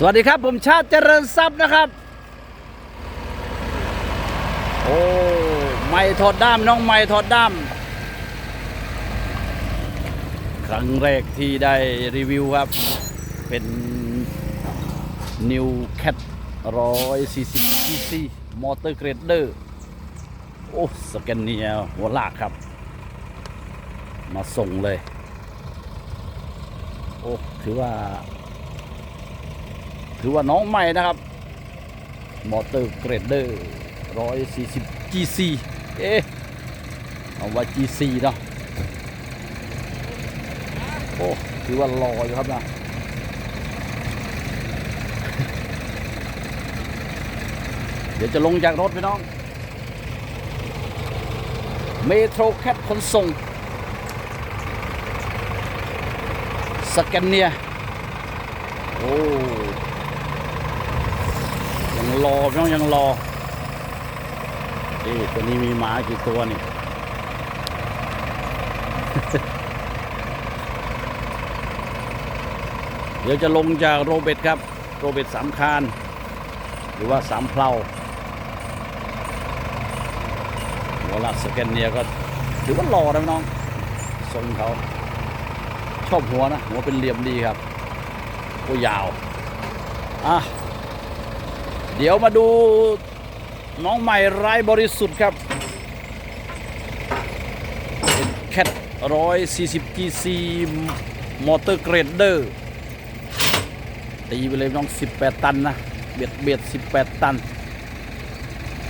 สวัสดีครับ ผมชาติเจริญทรัพย์นะครับ โอ้ไม่ถอดด้ามน้องไม่ถอดด้ามครั้งแรกที่ได้รีวิวครับ เป็น New Cat 140 cc มอเตอร์เกรดเดอร์โอ้สแกนเนียหัวลากครับ มาส่งเลย โอ้ถือว่า ถือว่าน้องใหม่นะครับ มอเตอร์เกรดเดอร์140 GC เอ๊ะเอาว่า GC เนาะโอ้ถือว่ารออยู่ครับนะเดี๋ยวจะลงจากรถพี่น้อง เมโทรแคทขนส่ง สแกนเนีย โอ้ ยังรอพี่น้องยังรอเอ๊ตัวนี้มีหมากี่ตัวนี่เดี๋ยวจะลงจากโรเบิร์ตครับ โรเบิร์ตสามคาน หรือว่าสามเพลาหัวลัดสแกนเนียก็ถือว่ารอนะพี่น้องทรงเขา ชอบหัวนะ หัวเป็นเหลี่ยมดีครับโอ้ยาว อะ เดี๋ยวมาดูน้องใหม่ไร้บริสุทธิ์ครับแคทร้อยสี่สิบกีซีมอเตอร์เกรดเดอร์ ตีไปเลยน้องสิบแปดตันนะ เบียดเบียดสิบแปดตัน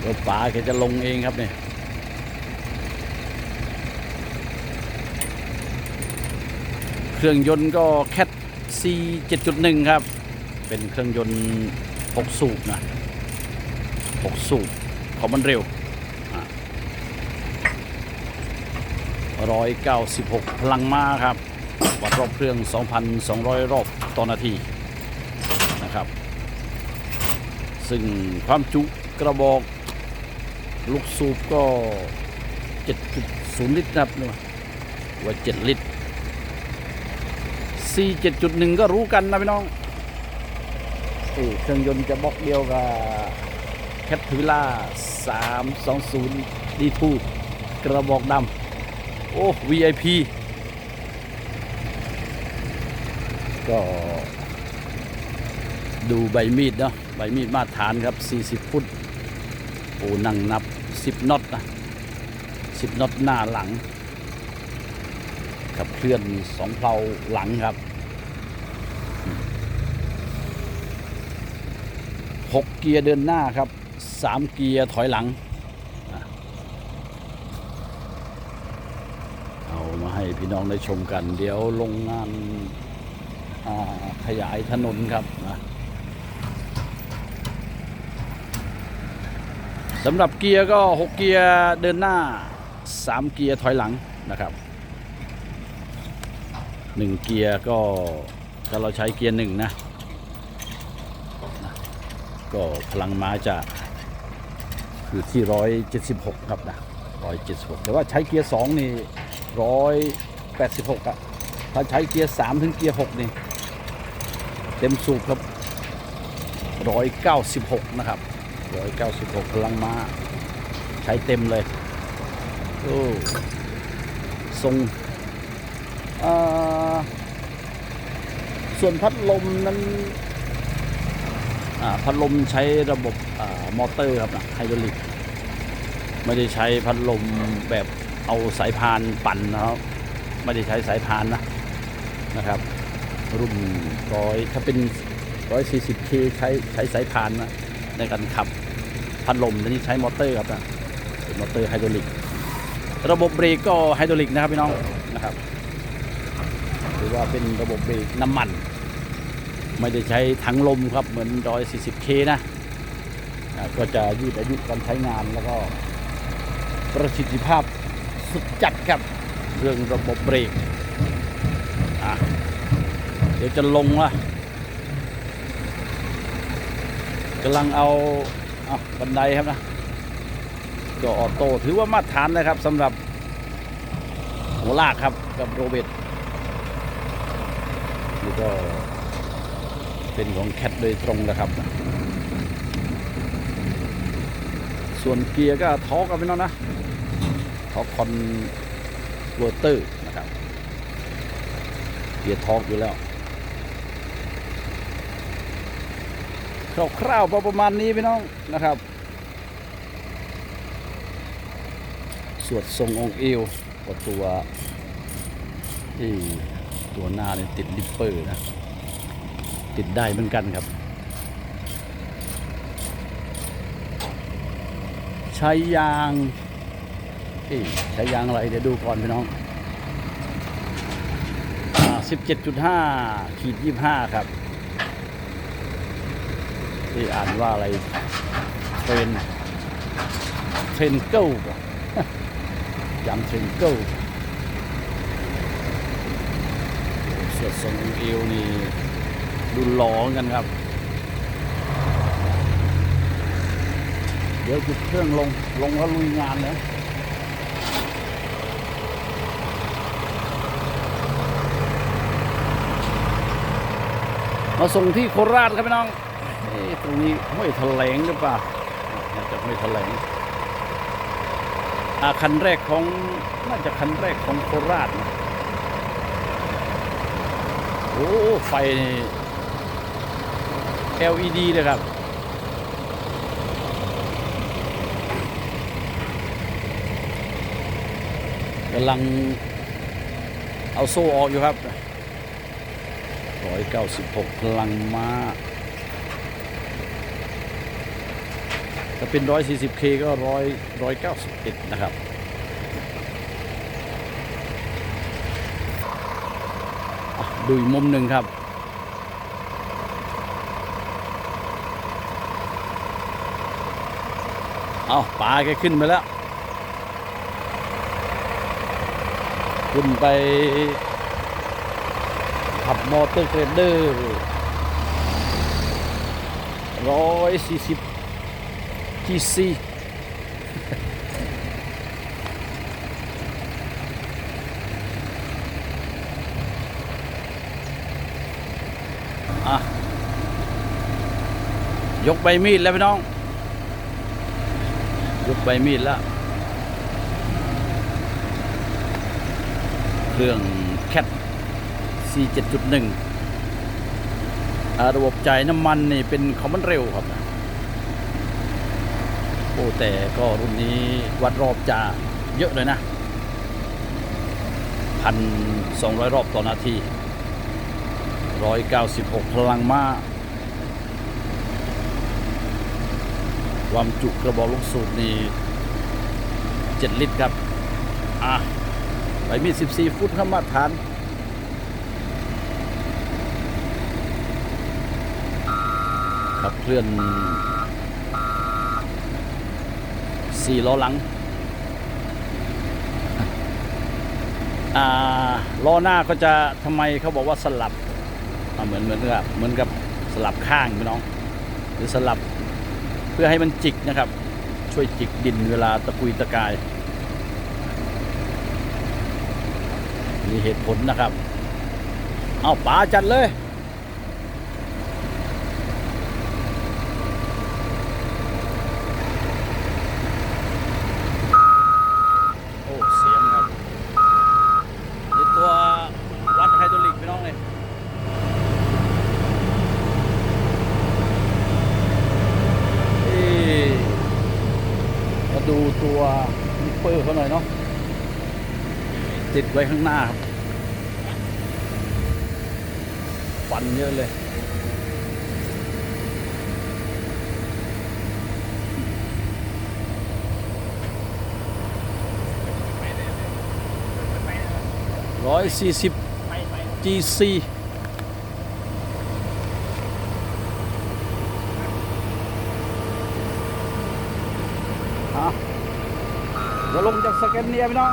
เดี๋ยวป๋าแกจะลงเองครับเนี่ยเครื่องยนต์ก็แคท C 7.1 ครับ เป็นเครื่องยนต์6สูบนะ 6สูบของมันเร็วร้อยเก้าสิบหกพลังม้าครับ วัดรอบเครื่อง 2,200 รอบต่อนาทีนะครับ ซึ่งความจุกระบอกลูกสูบก็ 7.0 ลิตรนะครับนี่ว่า 7 ลิตร C 7.1 ก็รู้กันนะพี่น้องเออเครื่องยนต์จะบล็อกเดียวกับ แคทวิล่า320 D2 กระบอกดำโอ้ VIP ก็ดูใบมีดเนาะใบมีดมาตรฐานครับ 40 ฟุตโอ้นั่งนับ 10น็อตนะ10น็อตหน้าหลังขับเคลื่อนสองเพลาหลังครับหกเกียร์เดินหน้าครับ สามเกียร์ถอยหลัง เอามาให้พี่น้องได้ชมกัน เดี๋ยวลงงานขยายถนนครับนะสำหรับเกียร์ก็หกเกียร์เดินหน้าสามเกียร์ถอยหลังนะครับหนึ่งเกียร์ก็ถ้าเราใช้เกียร์หนึ่งนะ ก็พลังม้าจะ อยู่ที่ร้อยเจ็ดสิบหกครับนะร้อยเจ็ดสิบหกแต่ว่าใช้เกียร์สองนี่ร้อยแปดสิบหกอะถ้าใช้เกียร์สามถึงเกียร์หกนี่เต็มสูบครับร้อยเก้าสิบหกนะครับร้อยเก้าสิบหกพลังม้าใช้เต็มเลยโอ้ทรงอ่าส่วนพัดลมนั้น พัดลมใช้ระบบอามอเตอร์ครับนะไฮดรอลิกไม่ได้ใช้พัดลมแบบเอาสายพานปั่นนะครับไม่ได้ใช้สายพานนะนะครับ รุ่นร้อยถ้าเป็นร้อยสี่สิบเคใช้ใช้สายพานนะในการขับพัดลมแต่นี่ใช้มอเตอร์ครับนะเป็นมอเตอร์ไฮดรอลิก ระบบเบรกก็ไฮดรอลิกนะครับพี่น้องนะครับ หรือว่าเป็นระบบเบรกน้ำมัน ไม่ได้ใช้ถังลมครับเหมือน 140K นะอ่าก็จะยืดอายุการใช้งานแล้วก็ประสิทธิภาพสุดจัดครับเรื่องระบบเบรกเดี๋ยวจะลงละกำลังเอาอะบันไดครับนะก็ออโต้ถือว่ามาตรฐานเลยครับสำหรับหัวลากครับกับโรเบิร์ตนี่ก็ เป็นของแคทโดยตรงนะครับ ส่วนเกียร์ก็ทอกันไปแล้วนะทอกคอนเวอร์เตอร์นะครับ เกียร์ทอกอยู่แล้วคร่าวๆประมาณนี้พี่น้องนะครับ สวดทรงองค์เอวก็ตัวที่ตัวหน้าเนี่ยติดลิปเปอร์นะ ติดได้เหมือนกันครับ ใช้ยางใช้ยางอะไรเดี๋ยวดูก่อนพี่น้อง17.5ขีด25 ครับที่อ่านว่าอะไรเทรนเทรนเกิลยางเทรนเกิลเสื้อทรงเอวนี่ ดูหล้อกันครับ เดี๋ยวจุดเครื่องลงลงแล้วลุยงานเลยมาส่งที่โคราชครับพี่น้องตรงนี้ห้วยแถลงหรือเปล่าน่าจะห้วยแถลงอาคันแรกของน่าจะคันแรกของโคราชนะโอ้ ไฟนี่ LED เลยครับ กำลังเอาโซ่ออกอยู่ครับ 196 พลังม้าถ้าเป็น 140K ก็ 100 191 นะครับอะดูอีกมุมหนึ่งครับ เอาปลาแกขึ้นไปแล้ว ขึ้นไป ขับมอเตอร์เกรเดอร์ร้อยสี่สิบจีซีอะยกใบมีดแล้วพี่น้อง ยกใบมีดแล้วเครื่องแคท C7.1 อ่าระบบจ่ายน้ำมันนี่เป็นคอมมอนเร็วครับ โอ้แต่ก็รุ่นนี้วัดรอบจะเยอะเลยนะพันสองร้อยรอบต่อนาทีร้อยเก้าสิบหกพลังม้า ความจุกระบอกลูกสูบนี่เจ็ดลิตรครับ อะใบมีด14 ฟุตครับมาตรฐานขับเคลื่อน4ล้อหลังอ่าล้อหน้าก็จะทำไมเขาบอกว่าสลับเหมือนเหมือนกับเหมือนกับสลับข้างพี่น้อง หรือสลับ พื่อให้มันจิกนะครับ ช่วยจิกดินเวลาตะกุยตะกายมีเหตุผลนะครับ เอาป๋าจัดเลย โอ้ เสียงครับนี่ตัววัดไฮดรอลิกพี่น้องเลยเอ้มาดูตัวนิปเปอร์เขาหน่อยเนาะ ติดไว้ข้างหน้าครับฟันเยอะเลยร้อยสี่สิบ GC อะเดี๋ยวลงจากสแกนเนียพี่น้อง